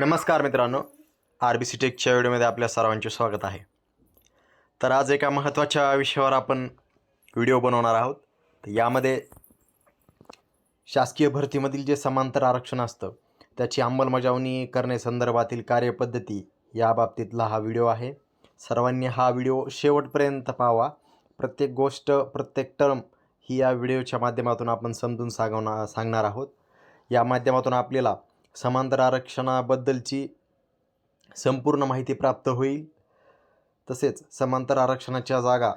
नमस्कार मित्रांनो R B C टेकच्या व्हिडिओमध्ये आपल्या सर्वांचे स्वागत आहे. तर आज एका महत्त्वाच्या विषयावर आपण व्हिडिओ बनवणार आहोत. तर यामध्ये शासकीय भरतीमधील जे समांतर आरक्षण असतं त्याची अंमलबजावणी करण्यासंदर्भातील कार्यपद्धती याबाबतीतला हा व्हिडिओ आहे. सर्वांनी हा व्हिडिओ शेवटपर्यंत पाहावा. प्रत्येक गोष्ट प्रत्येक टर्म ही या व्हिडिओच्या माध्यमातून आपण समजून सांगवणार सांगणार आहोत. या माध्यमातून आपल्याला समांतर आरक्षणाबद्दलची संपूर्ण माहिती प्राप्त होईल. तसेच समांतर आरक्षणाच्या जागा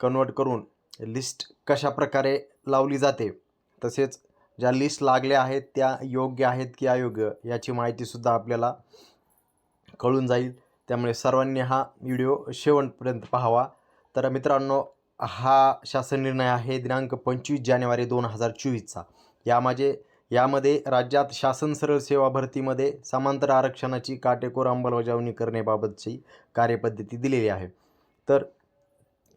कन्वर्ट करून लिस्ट कशा प्रकारे लावली जाते? तसेच ज्या लिस्ट लागल्या आहेत त्या योग्य आहेत की अयोग्य याची माहितीसुद्धा आपल्याला कळून जाईल. त्यामुळे सर्वांनी हा व्हिडिओ शेवटपर्यंत पाहावा. तर मित्रांनो हा शासन निर्णय आहे दिनांक पंचवीस जानेवारी दोन हजार चोवीसचा. यामध्ये यामध्ये राज्यात शासन सरळ सेवा भरतीमध्ये समांतर आरक्षणाची काटेकोर अंमलबजावणी करण्याबाबतची कार्यपद्धती दिलेली आहे. तर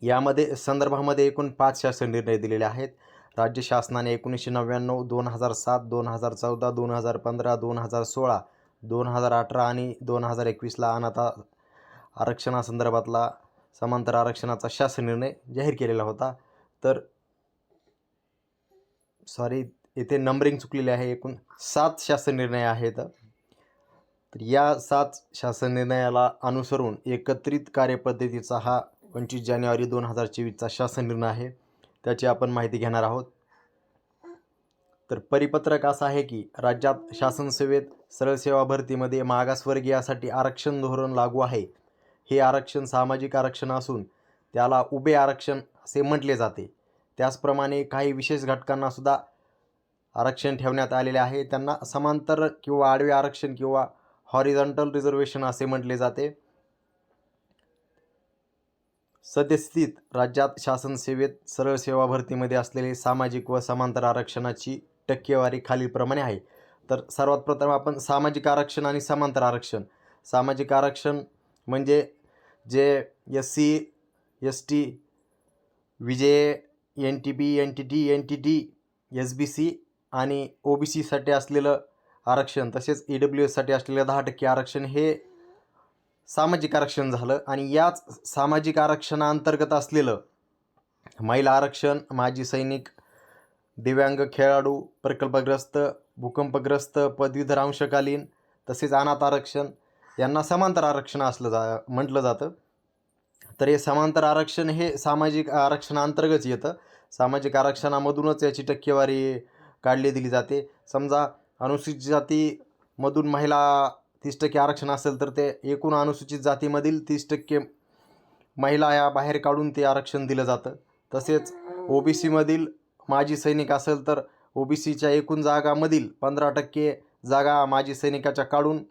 यामध्ये संदर्भामध्ये एकूण पाच शासन निर्णय दिलेले आहेत. राज्य शासनाने एकोणीसशे नव्याण्णव दोन हजार सात दोन हजार चौदा दोन हजार पंधरा दोन हजार सोळा दोन हजार अठरा आणि दोन हजार एकवीसला अनाथ आरक्षणासंदर्भातला समांतर आरक्षणाचा शासन निर्णय जाहीर केलेला होता. तर सॉरी येथे नंबरिंग चुकलेली आहे. एकूण सात शासन निर्णय आहेत. तर या सात शासन निर्णयाला अनुसरून एकत्रित कार्यपद्धतीचा हा पंचवीस जानेवारी दोन हजार चोवीसचा शासन निर्णय आहे. त्याची आपण माहिती घेणार आहोत. तर परिपत्रक असं आहे की राज्यात शासन सेवेत सरळ सेवा भरतीमध्ये मागासवर्गीयासाठी आरक्षण धोरण लागू आहे. हे आरक्षण सामाजिक आरक्षण असून त्याला उभे आरक्षण असे म्हटले जाते. त्याचप्रमाणे काही विशेष घटकांना सुद्धा आरक्षण ठेवण्यात आलेले आहे. त्यांना समांतर किंवा आडवे आरक्षण किंवा हॉरिझॉन्टल रिझर्वेशन असे म्हटले जाते. सद्यस्थितीत राज्यात शासन सेवेत सरळ सेवा भरतीमध्ये असलेले सामाजिक व समांतर आरक्षणाची टक्केवारी खालीलप्रमाणे आहे. तर सर्वात प्रथम आपण सामाजिक आरक्षण आणि समांतर आरक्षण. सामाजिक आरक्षण म्हणजे जे S C S T V J N T B N T T N T T S B C आणि ओ बी सीसाठी असलेलं आरक्षण तसेच ई डब्ल्यू एससाठी असलेलं दहा टक्के आरक्षण हे सामाजिक आरक्षण झालं. आणि याच सामाजिक आरक्षणाअंतर्गत असलेलं महिला आरक्षण माजी सैनिक दिव्यांग खेळाडू प्रकल्पग्रस्त भूकंपग्रस्त पदवीधर अंशकालीन तसेच अनाथ आरक्षण यांना समांतर आरक्षण असलं जा म्हटलं जातं. तर हे समांतर आरक्षण हे सामाजिक आरक्षणाअंतर्गत येतं. सामाजिक आरक्षणामधूनच याची टक्केवारी काढली दिली जाते. समजा अनुसूचित जातीमधून महिला तीस टक्के आरक्षण असेल तर ते एकूण अनुसूचित जातीमधील तीस टक्के महिला या बाहेर काढून ते आरक्षण दिलं जातं. तसेच ओ बी सीमधील माजी सैनिक असेल तर ओ बी सीच्या एकूण जागामधील पंधरा टक्के जागा माजी सैनिकाच्या काढून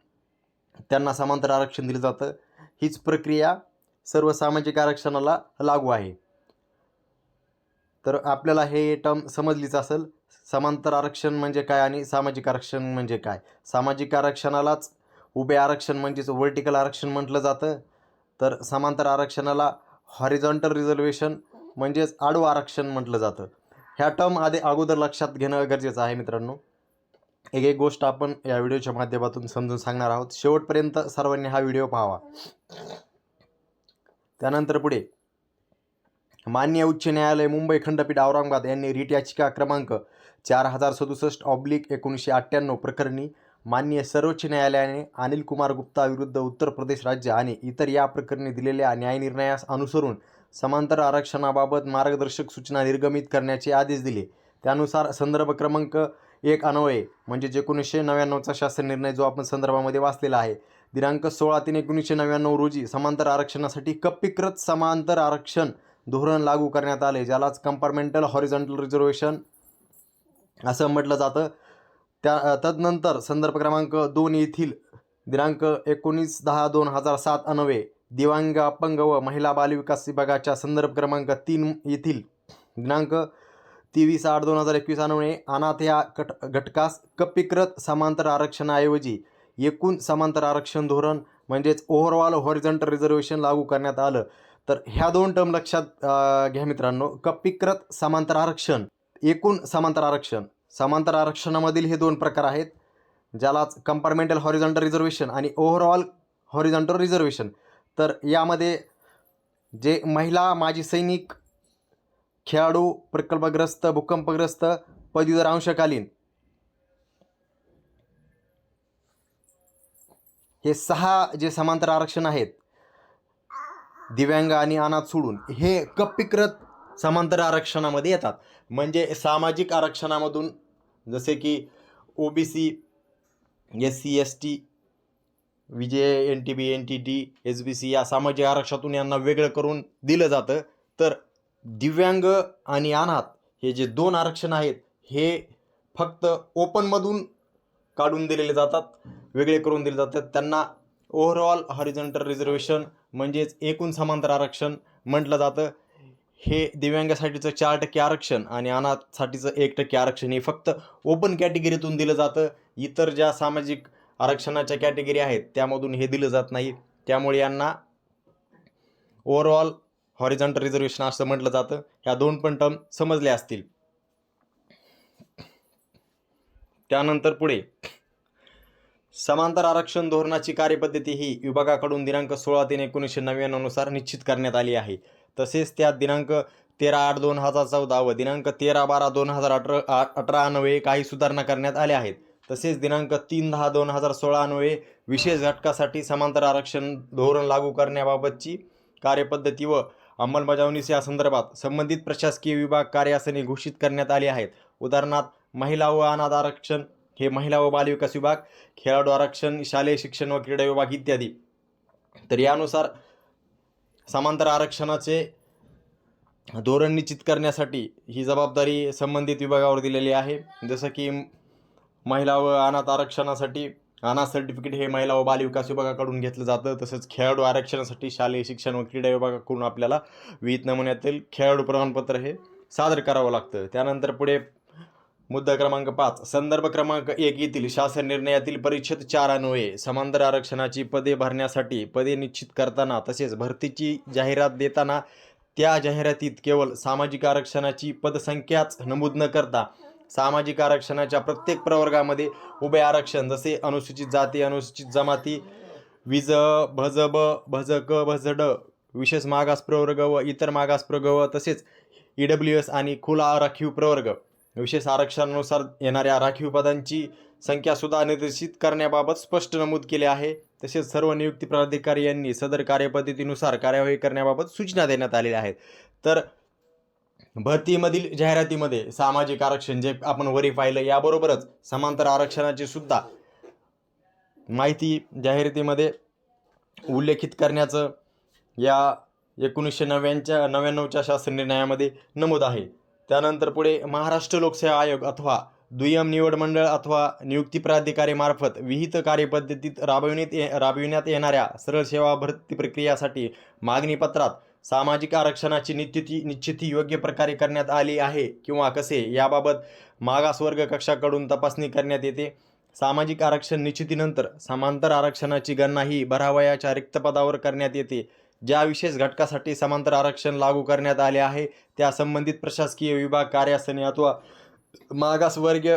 त्यांना समांतर आरक्षण दिलं जातं. हीच प्रक्रिया सर्व सामाजिक आरक्षणाला लागू आहे. तर आपल्याला हे टर्म समजलीच असेल. समांतर आरक्षण म्हणजे काय आणि सामाजिक आरक्षण म्हणजे काय? सामाजिक आरक्षणालाच उभे आरक्षण म्हणजेच वर्टिकल आरक्षण म्हटलं जातं. तर समांतर आरक्षणाला हॉरिझॉन्टल रिझर्वेशन म्हणजेच आडवं आरक्षण म्हटलं जातं. ह्या टर्म आधी अगोदर लक्षात घेणं गरजेचं आहे मित्रांनो. एक एक गोष्ट आपण या व्हिडिओच्या माध्यमातून समजून सांगणार आहोत. शेवटपर्यंत सर्वांनी हा व्हिडिओ पाहावा. त्यानंतर पुढे. मान्य उच्च न्यायालय मुंबई खंडपीठ औरंगाबाद यांनी रिट याचिका क्रमांक चार हजार सदुसष्ट ऑब्लिक एकोणीसशे अठ्ठ्याण्णव प्रकरणी मान्य सर्वोच्च न्यायालयाने अनिल कुमार गुप्ता विरुद्ध उत्तर प्रदेश राज्य आणि इतर या प्रकरणी दिलेल्या न्यायनिर्णयास अनुसरून समांतर आरक्षणाबाबत मार्गदर्शक सूचना निर्गमित करण्याचे आदेश दिले. त्यानुसार संदर्भ क्रमांक एक अनवय म्हणजेच एकोणीसशे नव्याण्णवचा शासन निर्णय जो आपण संदर्भामध्ये वाचलेला आहे. दिनांक सोळा तीन एकोणीसशे नव्याण्णव रोजी समांतर आरक्षणासाठी कप्पीकृत समांतर आरक्षण धोरण लागू करण्यात आले ज्यालाच कंपार्टमेंटल हॉरिझॉन्टल रिझर्वेशन असं म्हटलं जातं. त्या तदनंतर संदर्भ क्रमांक दोन येथील दिनांक एकोणीस दहा दोन हजार सात अनवे दिव्यांग अपंग व महिला बालविकास विभागाच्या संदर्भ क्रमांक तीन येथील दिनांक तेवीस आठ दोन हजार एकवीस अनवे अनाथ या कट घटकास कप्पीकृत समांतर आरक्षणाऐवजी एकूण समांतर आरक्षण धोरण म्हणजेच ओव्हरऑल हॉरिझॉन्टल रिझर्वेशन लागू करण्यात आलं. तर ह्या दोन टर्म लक्षात घ्या मित्रांनो. कपिकृत समांतर आरक्षण. एकूण समांतर आरक्षण. समांतर आरक्षणामधील हे दोन प्रकार आहेत ज्यालाच कंपार्टमेंटल हॉरिझॉन्टल रिझर्वेशन आणि ओव्हरऑल हॉरिझॉन्टल रिझर्वेशन तर यामध्ये जे महिला माजी सैनिक खेळाडू प्रकल्पग्रस्त भूकंपग्रस्त पदवीधर अंशकालीन हे सहा जे समांतर आरक्षण आहेत दिव्यांग आणि अनाथ सोडून हे कप्पीकृत समांतर आरक्षणामध्ये येतात. म्हणजे सामाजिक आरक्षणामधून जसे की O B C S C S T V J N T B N T T S B C या सामाजिक आरक्षणातून यांना वेगळं करून दिलं जातं. तर दिव्यांग आणि अनाथ हे जे दोन आरक्षण आहेत हे फक्त ओपनमधून काढून दिलेले जातात वेगळे करून दिले जातात. त्यांना ओव्हरऑल हॉरिझॉन्टल रिझर्वेशन म्हणजेच एकूण समांतर आरक्षण म्हटलं जातं. हे दिव्यांगासाठीचं चार टक्के आरक्षण आणि अनाथसाठीचं एक टक्के आरक्षण हे फक्त ओपन कॅटेगरीतून दिलं जातं. इतर ज्या सामाजिक आरक्षणाच्या कॅटेगरी आहेत त्यामधून हे दिलं जात नाही. त्यामुळे यांना ओव्हरऑल हॉरिझॉन्टल रिझर्वेशन असं म्हटलं जातं. ह्या दोन पण टर्म समजल्या असतील. त्यानंतर पुढे. समांतर आरक्षण धोरणाची कार्यपद्धती ही विभागाकडून दिनांक सोळा तीन एकोणीसशे नव्याण्णवनुसार निश्चित करण्यात आली आहे. तसेच त्यात दिनांक तेरा आठ दोन हजार चौदा व दिनांक तेरा बारा दोन हजार अठरा अठरा अन्वये काही सुधारणा करण्यात आल्या आहेत. तसेच दिनांक तीन दहा दोन हजार सोळा अन्वये विशेष घटकासाठी समांतर आरक्षण धोरण लागू करण्याबाबतची कार्यपद्धती व अंमलबजावणीस या संदर्भात संबंधित प्रशासकीय विभाग कार्यासने घोषित करण्यात आले आहेत. उदाहरणार्थ महिला व अनाथ आरक्षण हे महिला व बालविकास विभाग खेळाडू आरक्षण शालेय शिक्षण व क्रीडा विभाग इत्यादी. तर यानुसार समांतर आरक्षणाचे धोरण निश्चित करण्यासाठी ही जबाबदारी संबंधित विभागावर दिलेली आहे. जसं की महिला व अनाथ आरक्षणासाठी अनाथ सर्टिफिकेट हे महिला व बालविकास विभागाकडून घेतलं जातं. तसंच खेळाडू आरक्षणासाठी शालेय शिक्षण व क्रीडा विभागाकडून आपल्याला विहित नमुन्यातील खेळाडू प्रमाणपत्र हे सादर करावं लागतं. त्यानंतर पुढे मुद्दा क्रमांक पाच. संदर्भ क्रमांक एक येथील शासन निर्णयातील परिच्छेद चार अन्वये. समांतर आरक्षणाची पदे भरण्यासाठी पदे निश्चित करताना तसेच भरतीची जाहिरात देताना त्या जाहिरातीत केवळ सामाजिक आरक्षणाची पदसंख्याच नमूद न करता सामाजिक आरक्षणाच्या प्रत्येक प्रवर्गामध्ये उभे आरक्षण जसे अनुसूचित जाती अनुसूचित जमाती विज भज ब भज क भज ड विशेष मागास प्रवर्ग व इतर मागास प्रवर्ग व तसेच ई डब्ल्यू एस आणि खुला राखीव प्रवर्ग. विशेष आरक्षणानुसार येणाऱ्या राखीव पदांची संख्यासुद्धा निर्देशित करण्याबाबत स्पष्ट नमूद केले आहे. तसेच सर्व नियुक्ती प्राधिकारी यांनी सदर कार्यपद्धतीनुसार कार्यवाही करण्याबाबत सूचना देण्यात आलेल्या आहेत. तर भरतीमधील जाहिरातीमध्ये सामाजिक आरक्षण जे आपण वरी पाहिलं याबरोबरच समांतर आरक्षणाची सुद्धा माहिती जाहिरातीमध्ये उल्लेखित करण्याचं या एकोणीसशे नव्याण्णवच्या नव्याण्णवच्या शासन निर्णयामध्ये नमूद आहे. त्यानंतर पुढे महाराष्ट्र लोकसेवा आयोग अथवा दुय्यम निवड मंडळ अथवा नियुक्ती प्राधिकारीमार्फत विहित कार्यपद्धतीत राबविण्यात ये राबविण्यात येणाऱ्या सरळ सेवा भरती प्रक्रियासाठी मागणीपत्रात सामाजिक आरक्षणाची निश्चिती निश्चिती योग्य प्रकारे करण्यात आली आहे किंवा कसे याबाबत मागासवर्ग कक्षाकडून तपासणी करण्यात येते. सामाजिक आरक्षण निश्चितीनंतर समांतर आरक्षणाची गणना ही भरावयाच्या रिक्त पदावर करण्यात येते. ज्या विशेष घटकासाठी समांतर आरक्षण लागू करण्यात आले आहे त्या संबंधित प्रशासकीय विभाग कार्यासने अथवा मागासवर्गीय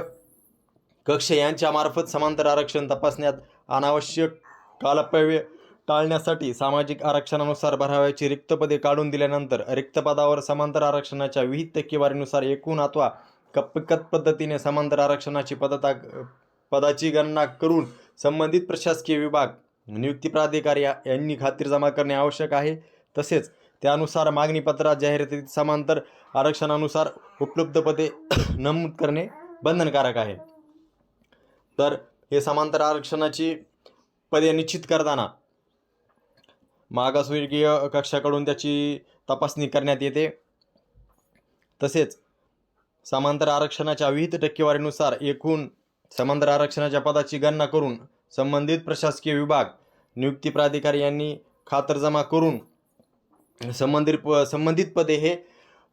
कक्ष यांच्यामार्फत समांतर आरक्षण तपासण्यात अनावश्यक कालपव्य टाळण्यासाठी सामाजिक आरक्षणानुसार भरावयाची रिक्त पदे काढून दिल्यानंतर रिक्त पदावर समांतर आरक्षणाच्या विहित टक्केवारीनुसार एकूण अथवा कपकत पद्धतीने समांतर आरक्षणाची पदता पदाची गणना करून संबंधित प्रशासकीय विभाग नियुक्ती प्राधिकारी यांनी यांनी खात्रीजमा करणे आवश्यक आहे. तसेच त्यानुसार मागणीपत्रात जाहिरातीत समांतर आरक्षणानुसार उपलब्ध पदे नमूद करणे बंधनकारक आहे. तर हे समांतर आरक्षणाची पदे निश्चित करताना मागासवर्गीय कक्षाकडून त्याची तपासणी करण्यात येते. तसेच समांतर आरक्षणाच्या विहित टक्केवारीनुसार एकूण समांतर आरक्षणाच्या पदाची गणना करून संबंधित प्रशासकीय विभाग नियुक्ती प्राधिकारी यांनी खातरजमा करून संबंधित प संबंधित पदे हे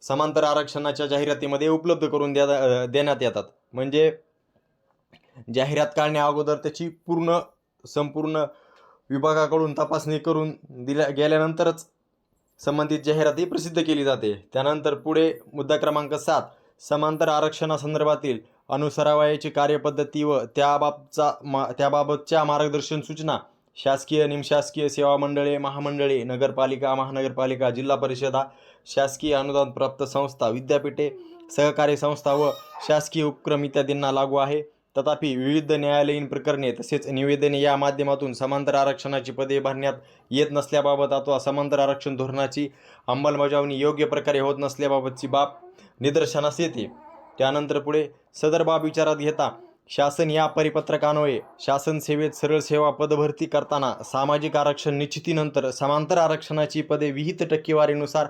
समांतर आरक्षणाच्या जाहिरातीमध्ये उपलब्ध करून द्या देण्यात येतात. म्हणजे जाहिरात काढण्या अगोदर त्याची पूर्ण संपूर्ण विभागाकडून तपासणी करून दिल्या गेल्यानंतरच संबंधित जाहिरात ही प्रसिद्ध केली जाते. त्यानंतर पुढे मुद्दा क्रमांक सात समांतर आरक्षणासंदर्भातील अनुसरावयाची कार्यपद्धती व त्याबाबचा मा त्याबाबतच्या मार्गदर्शन सूचना शासकीय निमशासकीय सेवा मंडळे महामंडळे नगरपालिका महानगरपालिका जिल्हा परिषदा शासकीय अनुदान प्राप्त संस्था विद्यापीठे सहकारी संस्था व शासकीय उपक्रम इत्यादींना लागू आहे. तथापि विविध न्यायालयीन प्रकरणे तसेच निवेदने या माध्यमातून समांतर आरक्षणाची पदे भरण्यात येत नसल्याबाबत अथवा समांतर आरक्षण धोरणाची अंमलबजावणी योग्य प्रकारे होत नसल्याबाबतची बाब निदर्शनास येते. त्यानंतर पुढे सदर बाब विचारात घेता शासन या परिपत्रकान्वये शासन सेवेत सरळ सेवा पदभरती करताना सामाजिक आरक्षण निश्चितीनंतर समांतर आरक्षणाची पदे विहित टक्केवारीनुसार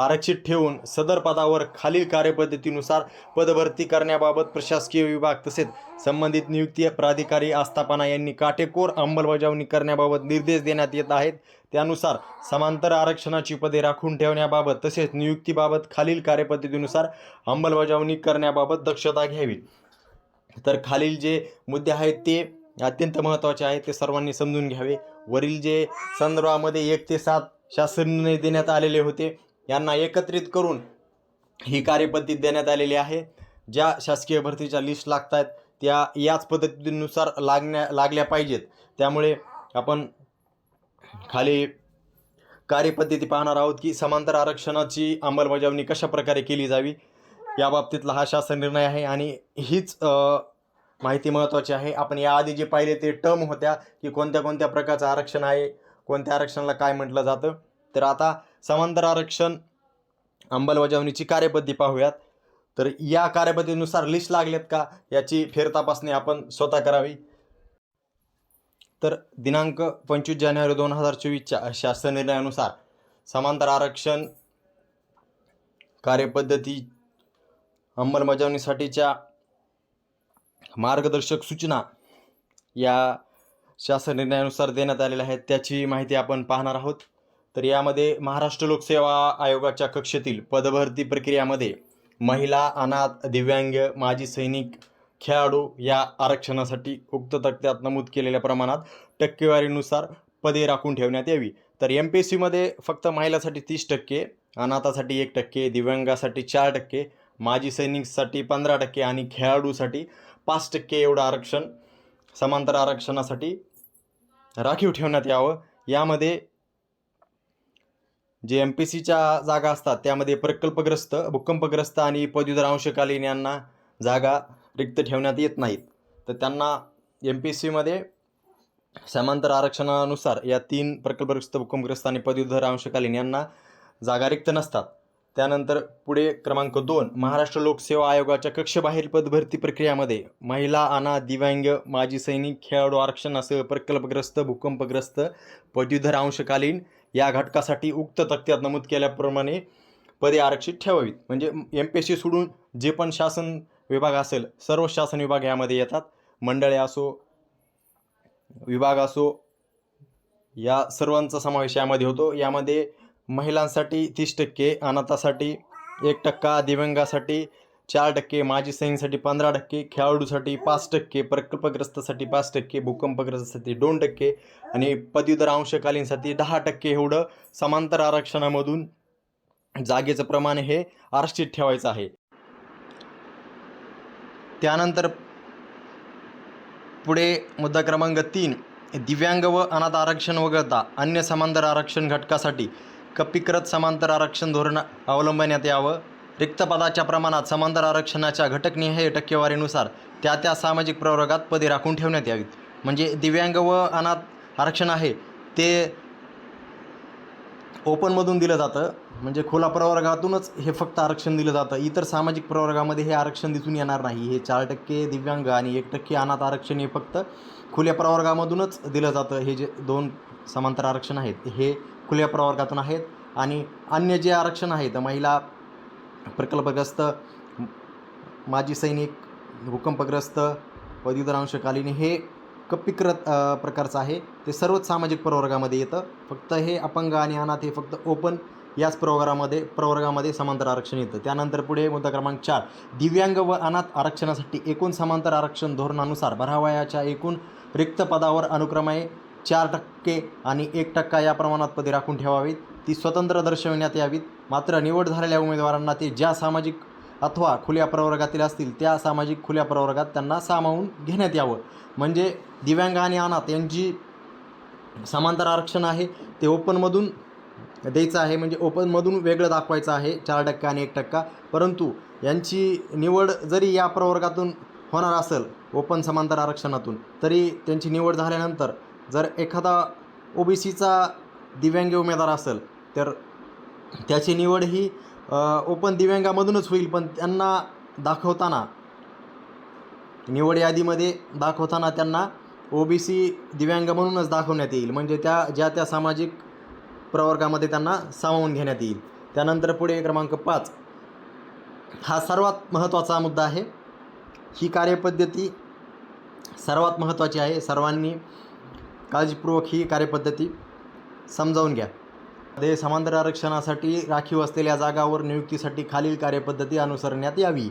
आरक्षित ठेवून सदर पदावर खालील कार्यपद्धतीनुसार पदभरती करण्याबाबत प्रशासकीय विभाग तसेच संबंधित नियुक्ती प्राधिकारी आस्थापना यांनी काटेकोर अंमलबजावणी करण्याबाबत निर्देश देण्यात येत आहेत. त्यानुसार समांतर आरक्षणाची पदे राखून ठेवण्याबाबत तसेच नियुक्तीबाबत खालील कार्यपद्धतीनुसार अंमलबजावणी करण्याबाबत दक्षता घ्यावी. तर खालील जे मुद्दे आहेत ते अत्यंत महत्त्वाचे आहेत ते सर्वांनी समजून घ्यावे. वरील जे संदर्भामध्ये एक ते सात शासन निर्णय देण्यात आलेले होते यांना एकत्रित करून ही कार्यपद्धती देण्यात आलेली आहे. ज्या शासकीय भरतीच्या लिस्ट लागत आहेत त्या याच पद्धतीनुसार लागण्या लागल्या पाहिजेत. त्यामुळे आपण खाली कार्यपद्धती पाहणार आहोत की समांतर आरक्षणाची अंमलबजावणी कशा प्रकारे केली जावी या बाबतीतला हा शासन निर्णय आहे आणि हीच माहिती महत्त्वाची आहे. आपण याआधी जे पाहिले ते टर्म होत्या की कोणत्या कोणत्या प्रकारचं आरक्षण आहे कोणत्या आरक्षणाला काय म्हटलं जातं. तर आता समांतर आरक्षण अंमलबजावणीची कार्यपद्धती पाहूयात. तर या कार्यपद्धतीनुसार लिस्ट लागल्यात का? याची फेरतपासणी आपण स्वतः करावी. तर दिनांक पंचवीस जानेवारी दोन हजार चोवीसच्या शासन निर्णयानुसार समांतर आरक्षण कार्यपद्धती अंमलबजावणीसाठीच्या मार्गदर्शक सूचना या शासन निर्णयानुसार देण्यात आलेल्या आहेत. त्याची माहिती आपण पाहणार आहोत. तर यामध्ये महाराष्ट्र लोकसेवा आयोगाच्या कक्षेतील पदभरती प्रक्रियामध्ये महिला अनाथ दिव्यांग माजी सैनिक खेळाडू या आरक्षणासाठी उक्त तक्त्यात नमूद केलेल्या प्रमाणात टक्केवारीनुसार पदे राखून ठेवण्यात यावी. तर एम पी एस सीमध्ये फक्त महिलासाठी तीस टक्के अनाथासाठी एक टक्के दिव्यांगासाठी चार टक्के माजी सैनिकसाठी पंधरा टक्के आणि खेळाडूसाठी पाच टक्के एवढं आरक्षण समांतर आरक्षणासाठी राखीव ठेवण्यात यावं. यामध्ये जे एम पी सीच्या जागा असतात त्यामध्ये प्रकल्पग्रस्त भूकंपग्रस्त आणि पदवीधर अंशकालीन यांना जागा रिक्त ठेवण्यात येत नाहीत. तर त्यांना एम पी सीमध्ये समांतर आरक्षणानुसार या तीन प्रकल्पग्रस्त भूकंपग्रस्त आणि पदवीधर अंशकालीन यांना जागा रिक्त नसतात. त्यानंतर पुढे क्रमांक दोन महाराष्ट्र लोकसेवा आयोगाच्या कक्षबाहेर पदभरती प्रक्रियामध्ये महिला अना दिव्यांग माजी सैनिक खेळाडू आरक्षणासह प्रकल्पग्रस्त भूकंपग्रस्त पदवीधर अंशकालीन या घटकासाठी उक्त तक्त्यात नमूद केल्याप्रमाणे पदे आरक्षित ठेवावीत. म्हणजे एम पी एस सी सोडून जे पण शासन विभाग असेल सर्व शासन विभाग यामध्ये येतात. मंडळे असो विभाग असो या सर्वांचा समावेश यामध्ये होतो. यामध्ये महिलांसाठी तीस टक्के अनाथासाठी एक टक्का दिव्यांगासाठी चार टक्के माजी सैनिकसाठी पंधरा टक्के खेळाडूसाठी पाच टक्के प्रकल्पग्रस्तासाठी पाच टक्के भूकंपग्रस्तासाठी दोन टक्के आणि पदवीधर अंशकालीनसाठी दहा टक्के एवढं समांतर आरक्षणामधून जागेचं प्रमाण हे आरक्षित ठेवायचं आहे. त्यानंतर पुढे मुद्दा क्रमांक तीन दिव्यांग व अनाथ आरक्षण वगळता अन्य समांतर आरक्षण घटकासाठी कपीकृत समांतर आरक्षण धोरण अवलंबण्यात यावं. रिक्त पदाच्या प्रमाणात समांतर आरक्षणाच्या घटकनिहाय टक्केवारीनुसार त्या त्या सामाजिक प्रवर्गात पदे राखून ठेवण्यात यावीत. म्हणजे दिव्यांग व अनाथ आरक्षण आहे ते ओपनमधून दिलं जातं. म्हणजे खुला प्रवर्गातूनच हे फक्त आरक्षण दिलं जातं. इतर सामाजिक प्रवर्गामध्ये हे आरक्षण दिसून येणार नाही. हे चार टक्के दिव्यांग आणि एक टक्के अनाथ आरक्षण हे फक्त खुल्या प्रवर्गामधूनच दिलं जातं. हे जे दोन समांतर आरक्षण आहेत हे खुल्या प्रवर्गातून आहेत आणि अन्य जे आरक्षण आहेत महिला प्रकल्पग्रस्त माजी सैनिक भूकंपग्रस्त पदवीधर अंशकालीन हे कपीकृत प्रकारचं आहे. ते सर्वच सामाजिक प्रवर्गामध्ये येतं. फक्त हे अपंग आणि अनाथ हे फक्त ओपन याच प्रवर्गामध्ये प्रवर्गामध्ये समांतर आरक्षण येतं. त्यानंतर पुढे मुद्दा क्रमांक चार. दिव्यांग व अनाथ आरक्षणासाठी एकूण समांतर आरक्षण धोरणानुसार भरावयाच्या एकूण रिक्त पदावर अनुक्रमे चार टक्के आणि एक टक्का या प्रमाणात पदे राखून ठेवावीत. ती स्वतंत्र दर्शविण्यात यावीत. मात्र निवड झालेल्या उमेदवारांना ते ज्या सामाजिक अथवा खुल्या प्रवर्गातील असतील त्या सामाजिक खुल्या प्रवर्गात त्यांना सामावून घेण्यात यावं. म्हणजे दिव्यांग आणि अनाथ यांची समांतर आरक्षण आहे ते ओपनमधून द्यायचं आहे. म्हणजे ओपनमधून वेगळं दाखवायचं आहे चार टक्का आणि एक टक्का. परंतु यांची निवड जरी या प्रवर्गातून होणार असेल ओपन समांतर आरक्षणातून तरी त्यांची निवड झाल्यानंतर जर एखादा ओ बी सीचा दिव्यांग उमेदवार असेल तर त्याची निवड ही ओपन दिव्यांगामधूनच होईल पण त्यांना दाखवताना निवड यादीमध्ये दाखवताना त्यांना ओ बी सी दिव्यांग म्हणूनच दाखवण्यात येईल. म्हणजे त्या ज्या त्या सामाजिक प्रवर्गामध्ये त्यांना सामावून घेण्यात येईल. त्यानंतर पुढे क्रमांक पाच. हा सर्वात महत्त्वाचा मुद्दा आहे. ही कार्यपद्धती सर्वात महत्त्वाची आहे. सर्वांनी काळजीपूर्वक ही कार्यपद्धती समजावून घ्या. मध्ये समांतर आरक्षणासाठी राखीव असलेल्या जागावर नियुक्तीसाठी खालील कार्यपद्धती अनुसरण्यात यावी.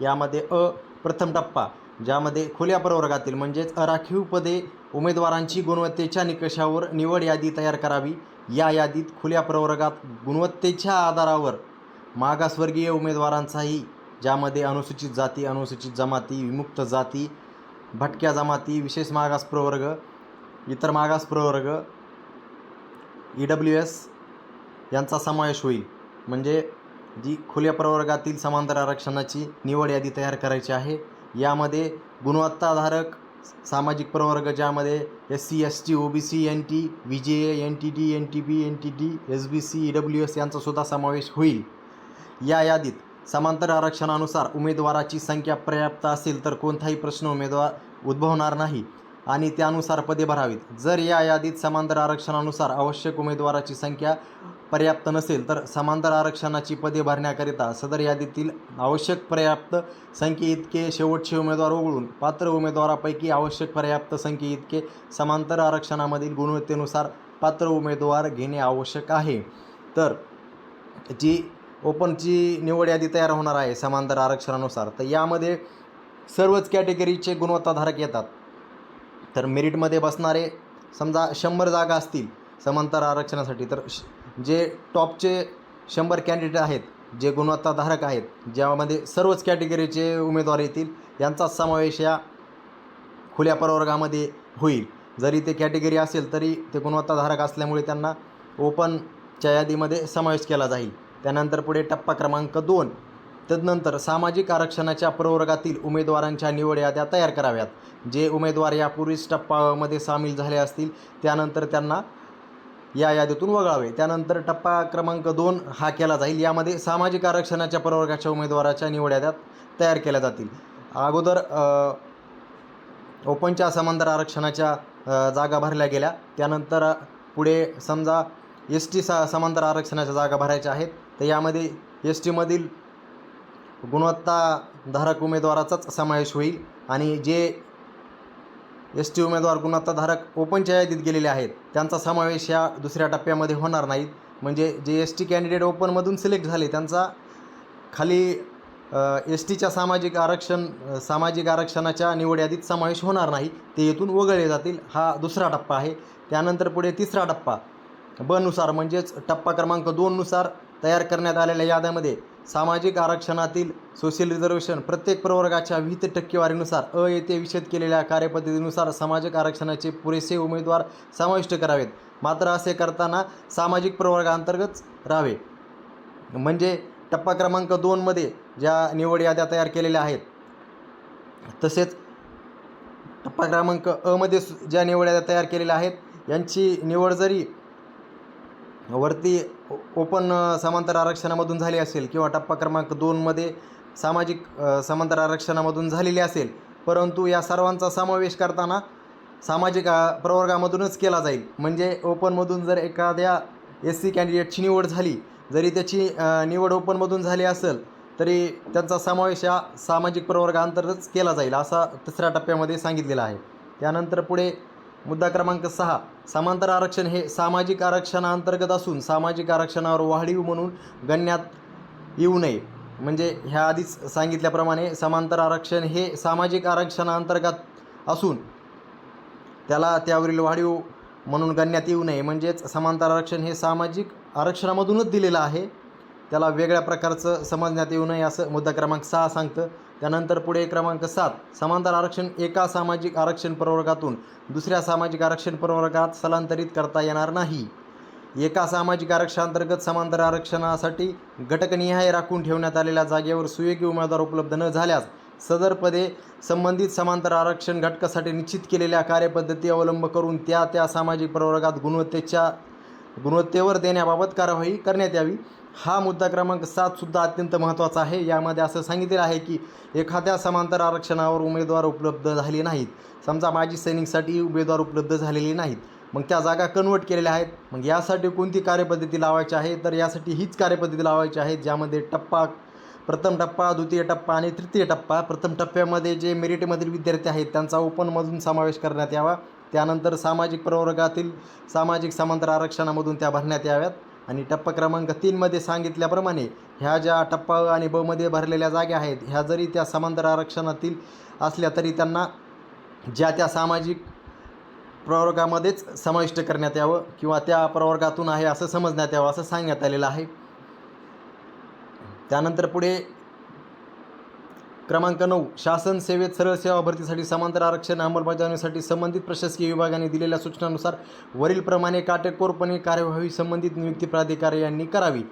यामध्ये अ प्रथम टप्पा ज्यामध्ये खुल्या प्रवर्गातील म्हणजेच अराखीव पदे उमेदवारांची गुणवत्तेच्या निकषावर निवड यादी तयार करावी. या यादीत खुल्या प्रवर्गात गुणवत्तेच्या आधारावर मागासवर्गीय उमेदवारांचाही ज्यामध्ये अनुसूचित जाती अनुसूचित जमाती विमुक्त जाती भटक्या जमाती विशेष मागास प्रवर्ग इतर मागास प्रवर्ग ई डब्ल्यू एस यांचा समावेश होईल. म्हणजे जी खुल्या प्रवर्गातील समांतर आरक्षणाची निवड यादी तयार करायची आहे यामध्ये गुणवत्ताधारक सामाजिक प्रवर्ग ज्यामध्ये S C S T O B C N T V J N T D N T B N T D S B C E W S यांचासुद्धा समावेश होईल. या यादीत समांतर आरक्षणानुसार उमेदवाराची संख्या पर्याप्त असेल तर कोणताही प्रश्न उमेदवार उद्भवणार नाही. आणि त्यानुसार पदे भरावीत. जर या यादीत समांतर आरक्षणानुसार आवश्यक उमेदवाराची संख्या पर्याप्त नसेल तर समांतर आरक्षणाची पदे भरण्याकरिता सदर यादीतील आवश्यक पर्याप्त संख्ये इतके शेवटचे उमेदवार वगळून पात्र उमेदवारापैकी आवश्यक पर्याप्त संख्ये इतके समांतर आरक्षणामधील गुणवत्तेनुसार पात्र उमेदवार घेणे आवश्यक आहे. तर जी ओपनची निवड यादी तयार होणार आहे समांतर आरक्षणानुसार तर यामध्ये सर्वच कॅटेगरीचे गुणवत्ताधारक येतात. तर मेरिटमध्ये बसणारे समजा शंभर जागा असतील समांतर आरक्षणासाठी तर श जे टॉपचे शंभर कॅन्डिडेट आहेत जे गुणवत्ताधारक आहेत ज्यामध्ये सर्वच कॅटेगरीचे उमेदवार येतील यांचा समावेश या खुल्या प्रवर्गामध्ये होईल. जरी ते कॅटेगरी असेल तरी ते गुणवत्ताधारक असल्यामुळे त्यांना ओपनच्या यादीमध्ये समावेश केला जाईल. त्यानंतर पुढे टप्पा क्रमांक दोन. तदनंतर सामाजिक आरक्षणाच्या प्रवर्गातील उमेदवारांच्या निवड याद्या तयार कराव्यात. जे उमेदवार यापूर्वीच टप्पामध्ये सामील झाले असतील त्यानंतर त्यांना या यादीतून वगळावे. त्यानंतर टप्पा क्रमांक दोन हा केला जाईल. यामध्ये सामाजिक आरक्षणाच्या प्रवर्गाच्या उमेदवाराच्या निवड याद्या तयार केल्या जातील. अगोदर ओपनच्या समांतर आरक्षणाच्या जागा भरल्या गेल्या. त्यानंतर पुढे समजा एस टी सा समांतर आरक्षणाच्या जागा भरायच्या आहेत तर यामध्ये एस टीमधील गुणवत्ताधारक उमेदवाराचाच समावेश होईल आणि जे एस टी उमेदवार गुणवत्ताधारक ओपनच्या यादीत गेलेले आहेत त्यांचा समावेश या दुसऱ्या टप्प्यामध्ये होणार नाहीत म्हणजे जे एस टी कॅन्डिडेट ओपनमधून सिलेक्ट झाले त्यांचा खाली एस टीच्या सामाजिक आरक्षण सामाजिक आरक्षणाच्या निवड यादीत समावेश होणार नाही. ते येथून वगळले जातील. हा दुसरा टप्पा आहे. त्यानंतर पुढे तिसरा टप्पा. बनुसार म्हणजेच टप्पा क्रमांक दोननुसार तयार करण्यात आलेल्या याद्यामध्ये सामाजिक आरक्षणातील सोशल रिझर्वेशन प्रत्येक प्रवर्गाच्या विहित टक्केवारीनुसार अ येथे विषद केलेल्या कार्यपद्धतीनुसार सामाजिक आरक्षणाचे पुरेसे उमेदवार समाविष्ट करावेत. मात्र असे करताना सामाजिक प्रवर्गाअंतर्गत राहावे. म्हणजे टप्पा क्रमांक दोनमध्ये ज्या निवड याद्या तयार केलेल्या आहेत तसेच टप्पा क्रमांक अमध्ये सु- ज्या निवड याद्या तयार केलेल्या आहेत यांची निवड जरी वरती ओपन समांतर आरक्षणामधून झाली असेल किंवा टप्पा क्रमांक दोनमध्ये सामाजिक समांतर आरक्षणामधून झालेली असेल परंतु या सर्वांचा समावेश करताना सामाजिक प्रवर्गामधूनच केला जाईल. म्हणजे ओपनमधून जर एखाद्या एस सी कॅन्डिडेटची निवड झाली जरी त्याची निवड ओपनमधून झाली असेल तरी त्यांचा समावेश या सामाजिक प्रवर्गाअंतर्गतच केला जाईल असा तिसऱ्या टप्प्यामध्ये सांगितलेला आहे. त्यानंतर पुढे मुद्दा क्रमांक सहा. समांतर आरक्षण हे सामाजिक आरक्षणाअंतर्गत असून सामाजिक आरक्षणावर वाढीव म्हणून गणण्यात येऊ नये. म्हणजे ह्या आधीच सांगितल्याप्रमाणे समांतर आरक्षण हे सामाजिक आरक्षणाअंतर्गत असून त्याला त्यावरील वाढीव म्हणून गणण्यात येऊ नये. म्हणजेच समांतर आरक्षण हे सामाजिक आरक्षणामधूनच दिलेलं आहे. त्याला वेगळ्या प्रकारचं समजण्यात येऊ नये असं मुद्दा क्रमांक सहा सांगतं. त्यानंतर पुढे क्रमांक सात समांतर आरक्षण एका सामाजिक आरक्षण प्रवर्गातून दुसऱ्या सामाजिक आरक्षण प्रवर्गात स्थलांतरित करता येणार नाही. एका सामाजिक आरक्षणांतर्गत समांतर आरक्षणासाठी घटकनिहाय राखून ठेवण्यात आलेल्या जागेवर सुयोग्य उमेदवार उपलब्ध न झाल्यास सदर पदे संबंधित समांतर आरक्षण घटकासाठी निश्चित केलेल्या कार्यपद्धती अवलंब करून त्या त्या सामाजिक प्रवर्गात गुणवत्तेच्या गुणवत्तेवर देण्याबाबत कारवाई करण्यात यावी. हा मुद्दा क्रमांक सातसुद्धा अत्यंत महत्त्वाचा आहे. यामध्ये असं सांगितलेलं आहे की एखाद्या समांतर आरक्षणावर उमेदवार उपलब्ध झाले नाहीत. समजा माजी सैनिकसाठी उमेदवार उपलब्ध झालेले नाहीत. मग त्या जागा कन्वर्ट केलेल्या आहेत. मग यासाठी कोणती कार्यपद्धती लावायची आहे? तर यासाठी हीच कार्यपद्धती लावायची आहे ज्यामध्ये टप्पा प्रथम टप्पा द्वितीय टप्पा आणि तृतीय टप्पा प्रथम टप्प्यामध्ये जे मेरिटमधील विद्यार्थी आहेत त्यांचा ओपनमधून समावेश करण्यात यावा. त्यानंतर सामाजिक प्रवर्गातील सामाजिक समांतर आरक्षणामधून त्या भरण्यात याव्यात. आणि टप्पा क्रमांक तीनमध्ये सांगितल्याप्रमाणे ह्या ज्या टप्पा आणि बमध्ये भरलेल्या जागा आहेत ह्या जरी त्या समांतर आरक्षणातील असल्या तरी त्यांना ज्या त्या सामाजिक प्रवर्गामध्येच समाविष्ट करण्यात यावं किंवा त्या प्रवर्गातून आहे असं समजण्यात यावं असं सांगण्यात आलेलं आहे. त्यानंतर पुढे क्रमांक नऊ शासन सेवेत सरळ सेवा भरतीसाठी समांतर आरक्षण अंमलबजावणीसाठी संबंधित प्रशासकीय विभागाने दिलेल्या सूचनानुसार वरीलप्रमाणे काटेकोरपणे कार्यवाही संबंधित नियुक्ती प्राधिकारी यांनी करावी.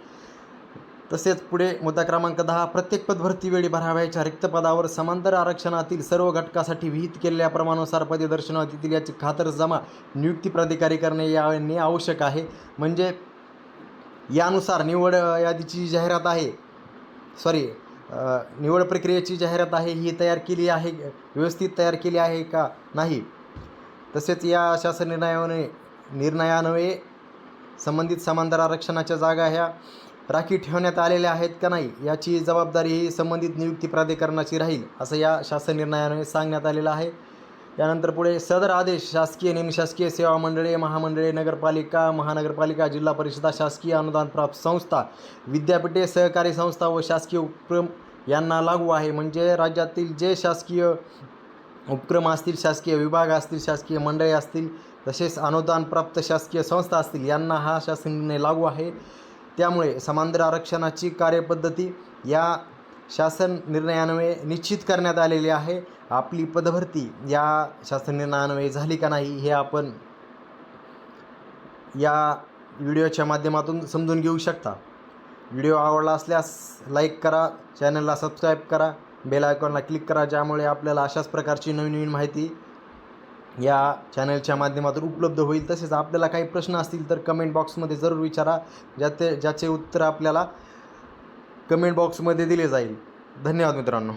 तसेच पुढे मुद्दा क्रमांक दहा प्रत्येक पदभरतीवेळी भरावयाच्या रिक्त पदावर समांतर आरक्षणातील सर्व घटकासाठी विहित केलेल्या प्रमाणानुसार पदे दर्शनात येतील याची खातरजमा नियुक्ती प्राधिकारी करणे याने आवश्यक आहे. म्हणजे यानुसार निवड यादीची जाहिरात आहे सॉरी निवड प्रक्रियेची जाहिरात आहे ही तयार केली आहे व्यवस्थित तयार केली आहे का नाही? तसेच या शासन निर्णयाने निर्णयान्वये संबंधित समांतर आरक्षणाच्या जागा ह्या राखी ठेवण्यात आलेल्या आहेत का नाही? याची जबाबदारी ही संबंधित नियुक्ती प्राधिकरणाची राहील असं या शासन निर्णयाने सांगण्यात आलेलं आहे. त्यानंतर पुढे सदर आदेश शासकीय निमशासकीय सेवा मंडळे महामंडळे नगरपालिका महानगरपालिका जिल्हा परिषदा शासकीय अनुदान प्राप्त संस्था विद्यापीठे सहकारी संस्था व शासकीय उपक्रम यांना लागू आहे. म्हणजे राज्यातील जे शासकीय उपक्रम असतील शासकीय विभाग असतील शासकीय मंडळे असतील तसेच अनुदान प्राप्त शासकीय संस्था असतील यांना हा शासन निर्णय लागू आहे. त्यामुळे समांतर आरक्षणाची कार्यपद्धती या शासन निर्णयान्वये निश्चित करण्यात आलेली आहे. आपली पदभरती या शासन निर्णयान्वये झाली का नाही हे आपण या व्हिडिओच्या माध्यमातून समजून घेऊ शकता. व्हिडिओ आवडला असल्यास लाईक करा चॅनलला सबस्क्राईब करा बेल आयकॉनला क्लिक करा ज्यामुळे आपल्याला अशाच प्रकारची नवीन नवीन माहिती या चॅनलच्या माध्यमातून उपलब्ध होईल. तसेच आपल्याला काही प्रश्न असतील तर कमेंट बॉक्समध्ये जरूर विचारा ज्याचे ज्याचे उत्तर आपल्याला कमेंट बॉक्समध्ये दिले जाईल. धन्यवाद मित्रांनो.